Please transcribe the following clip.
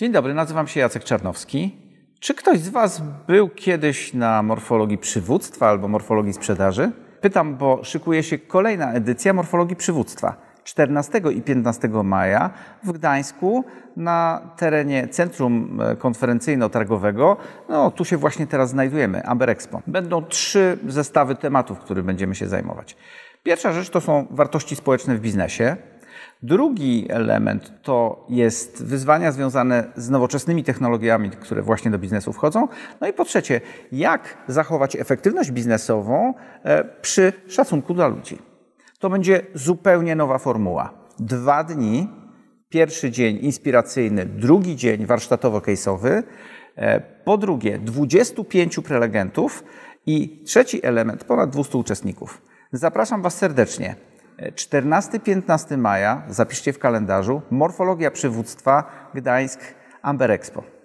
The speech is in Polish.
Dzień dobry, nazywam się Jacek Czarnowski. Czy ktoś z Was był kiedyś na morfologii przywództwa albo morfologii sprzedaży? Pytam, bo szykuje się kolejna edycja morfologii przywództwa. 14 i 15 maja w Gdańsku na terenie Centrum Konferencyjno-Targowego. No, tu się właśnie teraz znajdujemy, Amber Expo. Będą trzy zestawy tematów, których będziemy się zajmować. Pierwsza rzecz to są wartości społeczne w biznesie. Drugi element to jest wyzwania związane z nowoczesnymi technologiami, które właśnie do biznesu wchodzą. No i po trzecie, jak zachować efektywność biznesową e, przy szacunku dla ludzi. To będzie zupełnie nowa formuła. Dwa dni, pierwszy dzień inspiracyjny, drugi dzień warsztatowo-case'owy, e, po drugie 25 prelegentów i trzeci element ponad 200 uczestników. Zapraszam Was serdecznie. 14-15 maja, zapiszcie w kalendarzu, Morfologia Przywództwa Gdańsk Amber Expo.